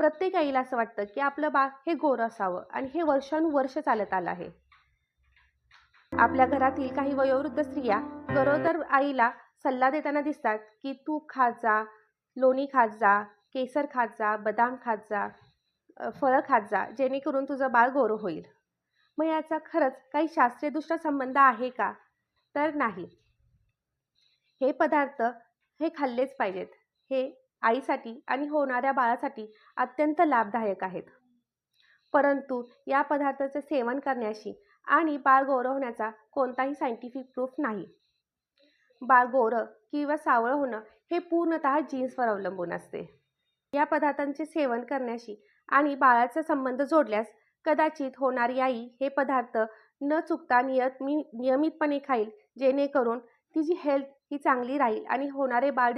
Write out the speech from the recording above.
प्रत्येक आईला असं वाटतं की आपलं बाळ हे गोरं असावं आणि हे वर्षानुवर्ष चालत आलं आहे. आपल्या घरातील काही वयोवृद्ध स्त्रिया गरोदर आईला सल्ला देताना दिसतात की तूप खात जा लोणी खात जा केसर खात जा बदाम खात जा फळं खात जा जेणेकरून तुझं बाळ गोरं होईल. मग याचा खरंच काही शास्त्रीयदृष्ट्या संबंध आहे का? तर नाही. हे पदार्थ हे खाल्लेच पाहिजेत. हे आईसाठी आणि होणाऱ्या बाळासाठी अत्यंत लाभदायक आहेत. परंतु या पदार्थाचे सेवन करण्याशी आणि बाळ गोरं होण्याचा कोणताही सायंटिफिक प्रूफ नाही. बाळ गोरं किंवा सावळं होणं हे पूर्णतः जीन्सवर अवलंबून असते. या पदार्थांचे सेवन करण्याशी आणि बाळाचा संबंध जोडल्यास कदाचित होणारी आई हे पदार्थ न चुकता नियत नियमितपणे खाईल जेणेकरून तिची हेल्थ ही चांगली राहील आणि होणारे बाळ